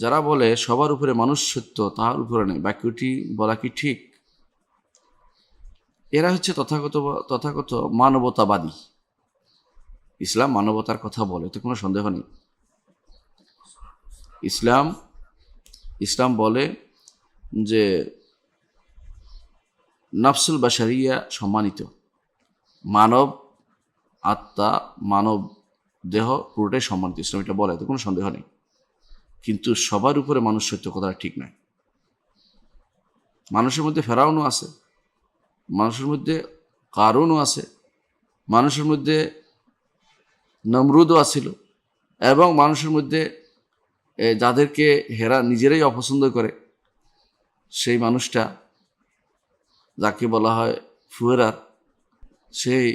যারা বলে সবার উপরে মানুষ সত্য তাহার উপরে নেই। বাক্যটি বলা কি ঠিক? এরা হচ্ছে তথাগত তথাগত মানবতাবাদী। ইসলাম মানবতার কথা বলে তো কোনো সন্দেহ নেই। ইসলাম ইসলাম বলে যে নফসুল বাসারিয়া সম্মানিত। মানব আত্মা, মানব দেহ পুরোটাই সম্মানিত। ইসলাম এটা বলে তো কোনো সন্দেহ নেই। কিন্তু সবার উপরে মানুষ সত্য কথাটা ঠিক নয় মানুষের মধ্যে ফেরাউনও আছে, মানুষের মধ্যে কারণও আছে, মানুষের মধ্যে নমরুদও আছিল এবং মানুষের মধ্যে যাদেরকে হেরা নিজেরাই অপছন্দ করে, সেই মানুষটা যাকে বলা হয় ফুয়েরার, সেই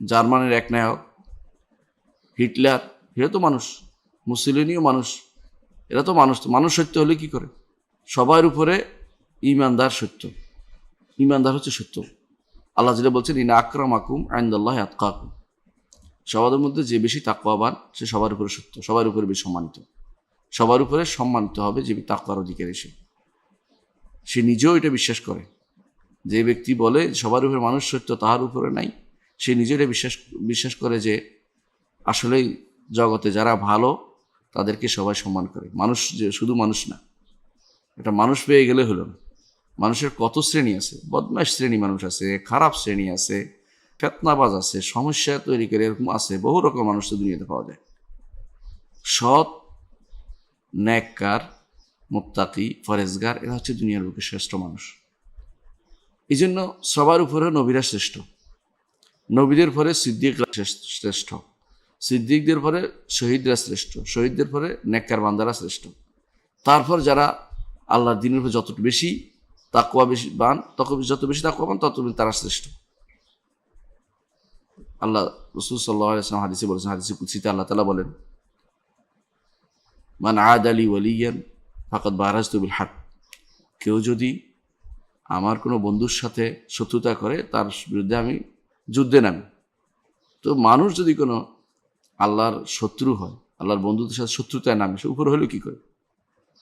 জার্মানির এক নায়ক, হিটলার এরা তো মানুষ মুসলিনীয় মানুষ। এরা তো মানুষ তো মানুষ সত্য হলে কি করে? সবার উপরে ইমানদার সত্য। ইমানদার হচ্ছে সত্য। আল্লাহ যেটা বলছেন, ইনা আকরাম আকুম আইন্দাল্লাহ আতকাকুম। সবার মধ্যে যে বেশি তাকওয়াবান, সে সবার উপরে সত্য, সবার উপরে বেশি সম্মানিত। সবার উপরে সম্মানিত হবে যে তাকওয়ার অধিকারী সে। সে নিজেও এটা বিশ্বাস করে। যে ব্যক্তি বলে সবার উপরে মানুষ সত্য, তাহার উপরে নাই, সে নিজেও এটা বিশ্বাস বিশ্বাস করে যে আসলেই জগতে যারা ভালো তাদেরকে সবাই সম্মান করে। মানুষ যে, শুধু মানুষ না। এটা মানুষ পেয়ে গেলে হলো, মানুষের কত শ্রেণি আছে? বদমাস শ্রেণি মানুষ আছে, খারাপ শ্রেণি আছে, ফেতনাবাজ আছে, সমস্যা তৈরি করে এরকম আছে, বহু রকম মানুষ তো দুনিয়াতে পাওয়া যায়। সৎ, ন্যাককার, মুত্তাকি ফরেজগার এরা হচ্ছে দুনিয়ার বুকে শ্রেষ্ঠ মানুষ। এই জন্য সবার উপরে নবীরা শ্রেষ্ঠ। নবীদের পরে শ্রেষ্ঠ- শ্রেষ্ঠ। সিদ্দিকদের পরে শহীদরা শ্রেষ্ঠ, শহীদদের পরে নেককার বান্দারা শ্রেষ্ঠ। তারপর যারা আল্লাহর দিনের উপর যত বেশি তাকুয়া বেশি বান তত যত বেশি তাকুয়া বান তত তারা শ্রেষ্ঠ। আল্লাহ রসুল সাল্লাহ আলাইসলাম হাদিসে বলেছেন, হাদিসে কুৎসিতে আল্লাহ তালা বলেন, মান আদ আলী ওয়ালিয়ান ফাকাত বারাজ বিল হাক। কেউ যদি আমার কোনো বন্ধুর সাথে শত্রুতা করে, তার বিরুদ্ধে আমি যুদ্ধে নামি। তো মানুষ যদি কোনো আল্লাহর শত্রু হয়, আল্লাহর বন্ধুদের সাথে শত্রুতায় নামে, সে উপরে হলেও কী করে?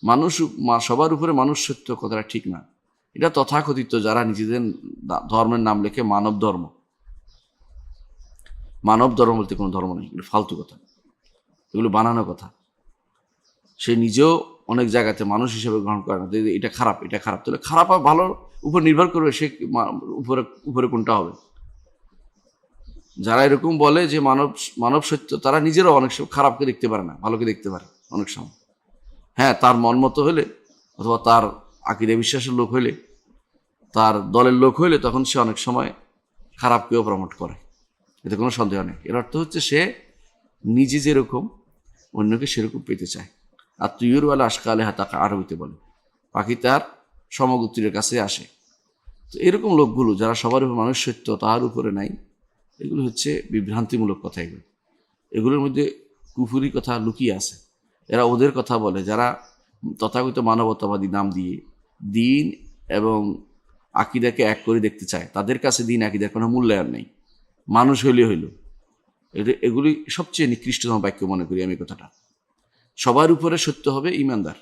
মানুষ সবার উপরে মানুষ সত্য কথাটা ঠিক না। এটা তথাকথিত যারা নিজেদের ধর্মের নাম লেখে মানব ধর্ম। মানব ধর্ম বলতে কোনো ধর্ম নেই এগুলো ফালতু কথা। এগুলো বানানো কথা। সে নিজেও অনেক জায়গাতে মানুষ হিসেবে গ্রহণ করে না। এটা খারাপ এটা খারাপ। তাহলে খারাপ আর ভালোর উপর নির্ভর করবে সে উপরে উপরে কোনটা হবে। যারা এরকম বলে যে মানব মানব সত্য, তারা নিজেরাও অনেক সময় খারাপকে দেখতে পারে না, ভালোকে দেখতে পারে অনেক সময়। হ্যাঁ তার মন মতো হলে অথবা তার আকিদে বিশ্বাসের লোক হইলে তার দলের লোক হইলে তখন সে অনেক সময় খারাপকেও প্রমোট করে। এতে কোনো সন্দেহ নেই। এর অর্থ হচ্ছে সে নিজে যেরকম, অন্যকে সেরকম পেতে চায়। আর তুইরওয়ালা আশকালে হাতাকা আরবিতে বলে। পাখি তার সমগোত্রীর কাছে আসে। তো এরকম লোকগুলো, যারা সবার উপর মানুষ সত্য তার উপরে নাই। এগুলো হচ্ছে বিভ্রান্তিমূলক কথা এগুলো। এগুলোর মধ্যে কুফুরি কথা লুকিয়ে আছে। এরা ওদের কথা বলে, যারা তথাগত মানবতাবাদী নাম দিয়ে দিন এবং আকিদাকে এক করে দেখতে চায়। তাদের কাছে দিন আকিদার কোনো মূল্যায়ন নেই। মানুষ হইলে হইল। এগুলি সবচেয়ে নিকৃষ্টতম বাক্য মনে করি আমি কথাটা। সবার উপরে সত্য হবে ইমানদার।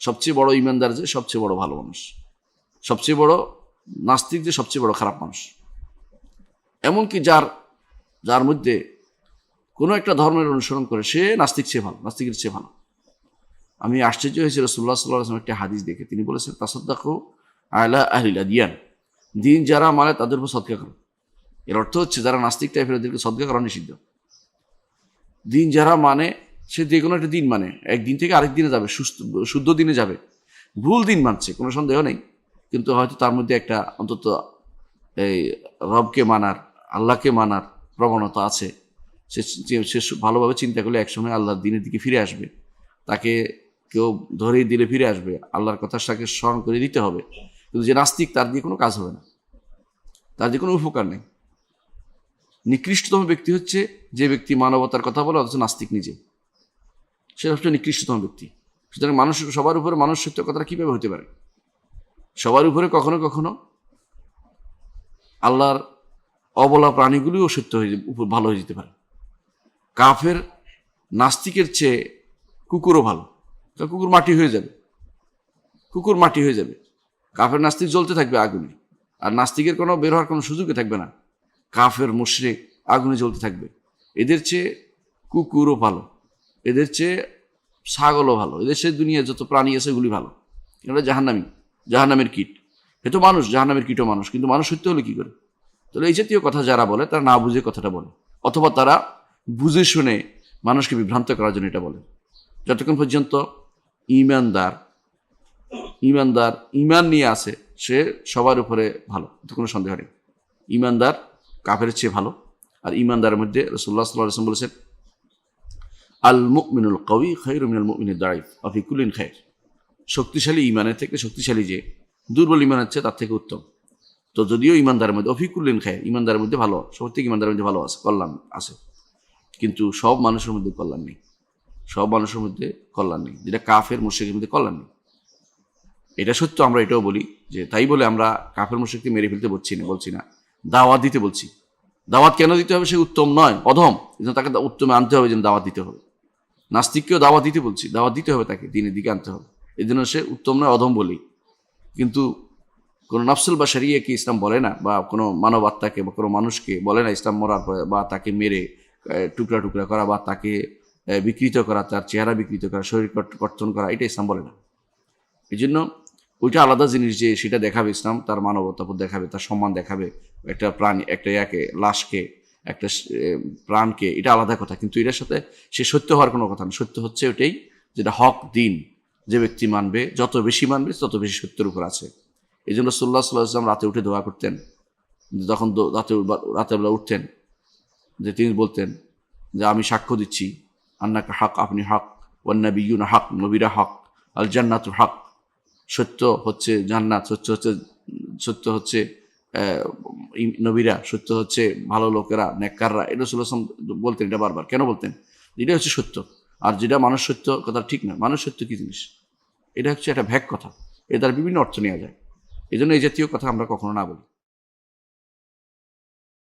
সবচেয়ে বড় ইমানদার যে সবচেয়ে বড় ভালো মানুষ। সবচেয়ে বড় নাস্তিক যে সবচেয়ে বড় খারাপ মানুষ। এমনকি যার যার মধ্যে কোনো একটা ধর্মের অনুসরণ করে, সে নাস্তিক চেয়ে ভালো, নাস্তিকের চেয়ে ভালো। আমি আশ্চর্য হয়েছি রসুল্লাহ সাল্লাহ আসলাম একটি হাদিস দেখে। তিনি বলেছেন, তাসদ্দাকু আয়লা আহিলা দিয়ান দিন যারা মানে তাদের উপর সৎকা করো। এর অর্থ হচ্ছে, যারা নাস্তিক টাইপের, ওদেরকে সৎকা করা নিষিদ্ধ। দিন যারা মানে সে যে কোনো একটা দিন মানে। একদিন থেকে আরেক দিনে যাবে, সুস্থ, শুদ্ধ দিনে যাবে। ভুল দিন মানছে, কোনো সন্দেহ নেই। কিন্তু হয়তো তার মধ্যে একটা অন্তত এই রবকে মানার আল্লাহকে মানার প্রবণতা আছে। সে সে ভালোভাবে চিন্তা করলে একসময় আল্লাহর দিনের দিকে ফিরে আসবে। তাকে কেউ ধরেই দিলে ফিরে আসবে। আল্লাহর কথা তাকে স্মরণ করে দিতে হবে। কিন্তু যে নাস্তিক, তার দিয়ে কোনো কাজ হবে না। তার দিয়ে কোনো উপকার নেই। নিকৃষ্টতম ব্যক্তি হচ্ছে যে ব্যক্তি মানবতার কথা বলে, অথচ নাস্তিক নিজে। সে হচ্ছে নিকৃষ্টতম ব্যক্তি। সুতরাং মানুষ, সবার উপরে মানুষ সত্য কথাটা কীভাবে হতে পারে? সবার উপরে কখনো কখনো আল্লাহর অবলা প্রাণীগুলিও সত্য হয়ে, ভালো হয়ে যেতে পারে। কাফের নাস্তিকের চেয়ে কুকুরও ভালো। তো কুকুর মাটি হয়ে যাবে। কুকুর মাটি হয়ে যাবে। কাফের নাস্তিক জ্বলতে থাকবে আগুনে। আর নাস্তিকের কোনো বের হওয়ার কোনো সুযোগই থাকবে না। কাফের মুশরিক আগুনে জ্বলতে থাকবে। এদের চেয়ে কুকুরও ভালো। এদের চেয়ে ছাগলও ভালো। এদের চেয়ে দুনিয়ার যত প্রাণী আছে এগুলি ভালো। এটা জাহান্নামি। জাহান্নামের কীট। এ তো মানুষ, জাহান্নামের কীটও মানুষ। কিন্তু মানুষ সত্যি হলে কী করে? তাহলে এই জাতীয় কথা যারা বলে, তারা না বুঝে কথাটা বলে। অথবা তারা বুঝে শুনে মানুষকে বিভ্রান্ত করার জন্য এটা বলে। যতক্ষণ পর্যন্ত ইমানদার ইমানদার, ইমান নিয়ে আছে, সে সবার উপরে ভালো, এতে কোনো সন্দেহ নেই। ইমানদার কাফের চেয়ে ভালো। আর ইমানদারের মধ্যে রসুল্লাহ সাল্লাহ বলেছেন আল মুকমিনুল কবি খৈর মিনাল মুকমিনের দাঁড়াই অফিকুলিন খায়ের। শক্তিশালী ইমানের থেকে শক্তিশালী যে দুর্বল ইমান হচ্ছে, তার থেকে উত্তম। তো যদিও ইমানদারের মধ্যে অফিকুল্লিন খায় ইমানদারের মধ্যে ভালো থেকে ইমানদারের মধ্যে ভালো আছে, কল্যাণ আছে। কিন্তু সব মানুষের মধ্যে কল্যাণ নেই। সব মানুষের মধ্যে কল্যাণ নেই। যেটা কাফের মুর্শিকের মধ্যে কল্যাণ নেই। এটা সত্য, আমরা এটাও বলি যে তাই বলে আমরা কাফের মুর্শিককে মেরে ফেলতে বলছি না বলছি না। দাওয়াত দিতে বলছি। দাওয়াত কেন দিতে হবে সে উত্তম নয়, অধম। কিন্তু তাকে উত্তমে আনতে হবে যেন দাওয়াত দিতে হবে। নাস্তিককেও দাওয়াত দিতে বলছি, দাওয়াত দিতে হবে তাকে, দিনের দিকে আনতে হবে। এই জন্য সে উত্তম নয়, অধম বলি কিন্তু কোনো নফসুল বা কি ইসলাম বলে না? বা কোনো মানব আত্মাকে বা কোনো মানুষকে বলে না ইসলাম মরার পরে বা তাকে মেরে টুকরা টুকরা করা বা তাকে বিকৃত করা, তার চেহারা বিকৃত করা, শরীর কর্তন করা, এটা ইসলাম বলে না। এই জন্য ওইটা আলাদা জিনিস যে সেটা দেখাবে ইসলাম, তার মানবতার দেখাবে, তার সম্মান দেখাবে, একটা প্রাণী, একটা ইয়াকে, লাশকে, একটা প্রাণকে, এটা আলাদা কথা। কিন্তু এটার সাথে সে সত্য হওয়ার কোনো কথা না। সত্য হচ্ছে ওটাই যেটা হক, দিন, যে ব্যক্তি মানবে, যত বেশি মানবে, তত বেশি সত্যের উপর আছে। এই জন্য সাল্লাহ সাল্লাহ ইসলাম রাতে উঠে দোয়া করতেন। যখন রাতে উঠবা- রাতের বেলা উঠতেন, যে তিনি বলতেন যে আমি সাক্ষ্য দিচ্ছি, আন্নাকে হক, আপনি হক ওয়ান্নাবিউনা হক, নবীরা হক আল জান্নাত হক। সত্য হচ্ছে জান্নাত, সত্য হচ্ছে সত্য হচ্ছে নবীরা, সত্য হচ্ছে ভালো লোকেরা, নেককাররা। এটা সুলসম বলতেন এটা বারবার। কেন বলতেন? এটা হচ্ছে সত্য। আর যেটা মানুষ সত্য, কথা ঠিক না। মানুষ সত্য কী জিনিস? এটা হচ্ছে একটা ভ্যাক কথা। এ তার বিভিন্ন অর্থ নেওয়া যায়। এই জন্য এই জাতীয় কথা আমরা কখনো না বলি।